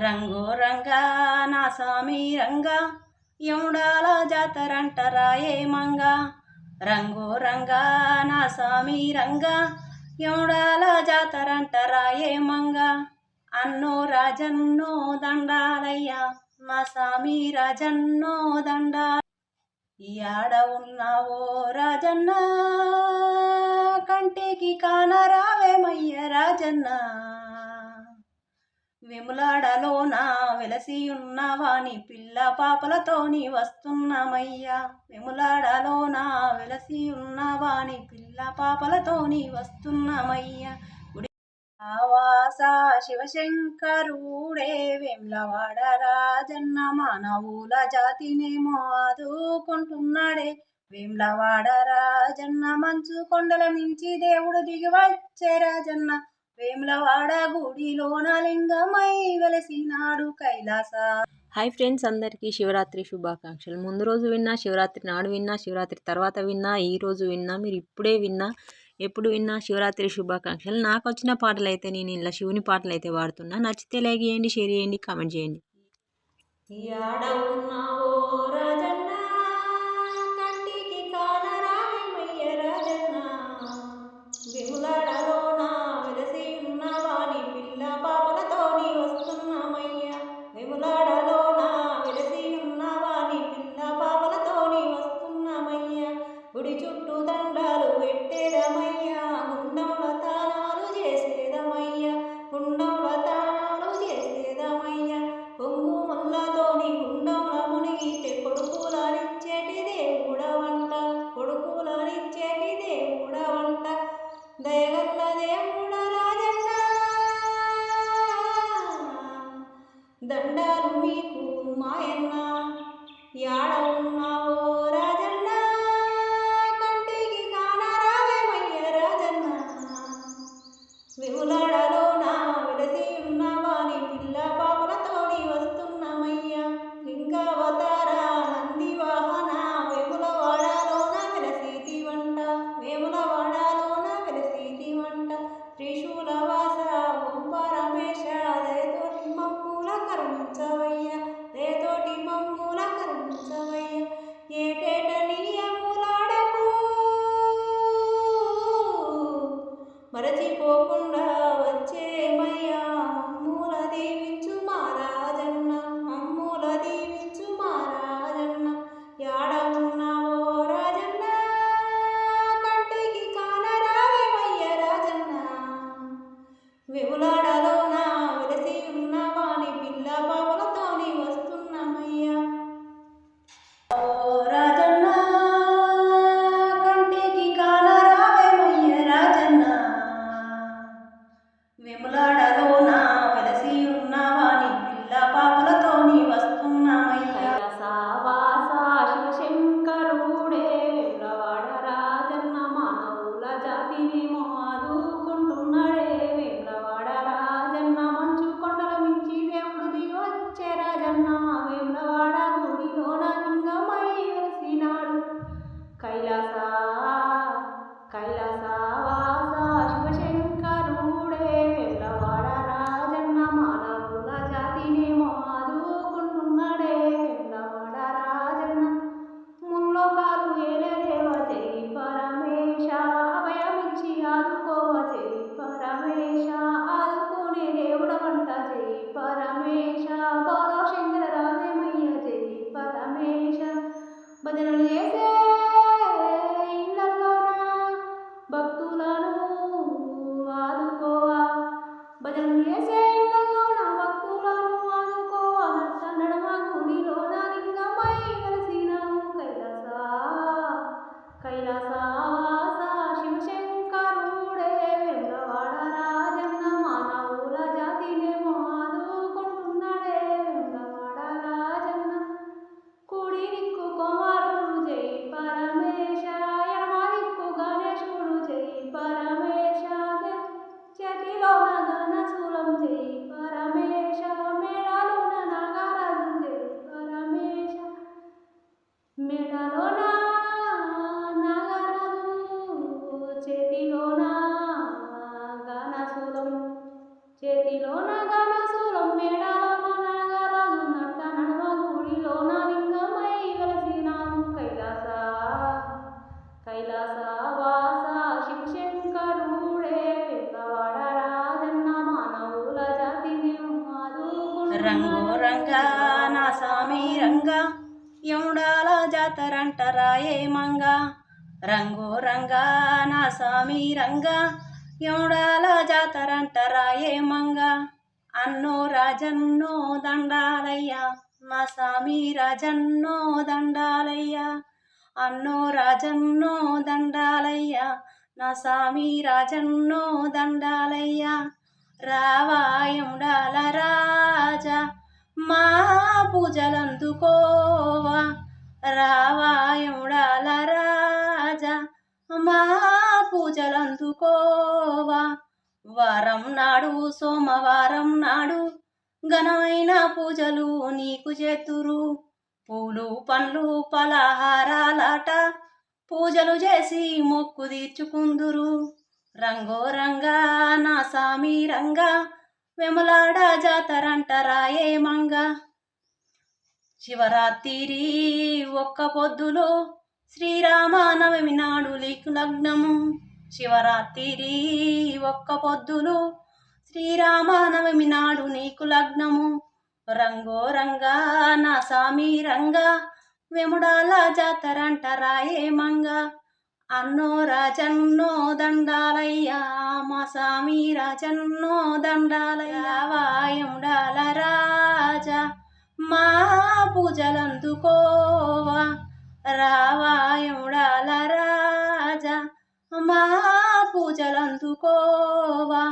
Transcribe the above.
రంగు రంగా నా స్వామి రంగా ఎముడాల జాతరంటరా ఏమంగా రంగు రంగా నా స్వామి రంగా ఎముడాల జాతరంటరా ఏమంగా అన్నో రాజన్నో దండాలయ్యా మా స్వామి రాజన్నో దండా యాడ ఉన్నావో రాజన్న కంటికి కానరావేమయ్య రాజన్న. విములాడలోన వెలసి ఉన్నవాని పిల్ల పాపలతోని వస్తున్నామయ్యా? విములాడలోన వెలసి ఉన్నవాని పిల్ల పాపలతోని వస్తున్నామయ్యా? ఆవాసా ఆవాస శివశంకరుడే వెమ్లవాడ రాజన్న మానవుల జాతినేమో ఆదుకుంటున్నాడే. వేమ్లవాడ రాజన్న మంచు కొండల నుంచి దేవుడు దిగి వచ్చే రాజన్న వేములవాడ గుడిలోన లింగమై వెలసినాడు కైలాస. హాయ్ ఫ్రెండ్స్ అందరికీ శివరాత్రి శుభాకాంక్షలు. ముందు రోజు విన్నా శివరాత్రి నాడు విన్నా శివరాత్రి తర్వాత విన్నా ఈ రోజు విన్నా మీరు ఇప్పుడే విన్నా ఎప్పుడు విన్నా శివరాత్రి శుభాకాంక్షలు. నాకు వచ్చిన పాటలు అయితే నేను ఇలా శివుని పాటలు అయితే వాడుతున్నా. నచ్చితే లైక్ చేయండి షేర్ చేయండి కామెంట్ చేయండి. యాడ ఉన్నావో రాజన్న విములాడలోన మరచిపోకుండా రంగు రంగా నా సామి రంగా ఎముడాల జాతరంటరా ఏమంగా రంగు రంగా నా సామి రంగా ఎముడాల జాతరంటరా ఏమంగా అన్నో రాజన్నో దండాలయ్యా మా సామి రాజన్నో దండాలయ్యా. అన్నో రాజన్నో దండాలయ్యా నా సామి రాజన్నో దండాలయ్యా. రావాయముడాల రాజా మా పూజలందుకోవా. రావాయముడాల రాజా మా పూజలందుకోవా. వారం నాడు సోమవారం నాడు ఘనమైన పూజలు నీకు చేతురు. పూలు పండ్లు పలహారాలాట పూజలు చేసి మొక్కు తీర్చుకుందురు. రంగో రంగా నా సామి రంగా వెములాడ జాతరంటరాయే ఏమంగా శివరాత్రి ఒక్క పొద్దులో శ్రీరామనవమి నాడు లీకు లగ్నము. శివరాత్రి ఒక్క పొద్దులు శ్రీరామనవమి నాడు నీకు లగ్నము. రంగో రంగా నా సామి రంగా వెముడాల జాతరంటరా మంగా. అన్నో రాజన్నో దండాలయ్యా మా స్వామి రాజన్నో దండాలయ్యా వాయుండాల రాజా మా పూజలందుకోవా రావాయుడాల రాజా మా పూజలందుకోవా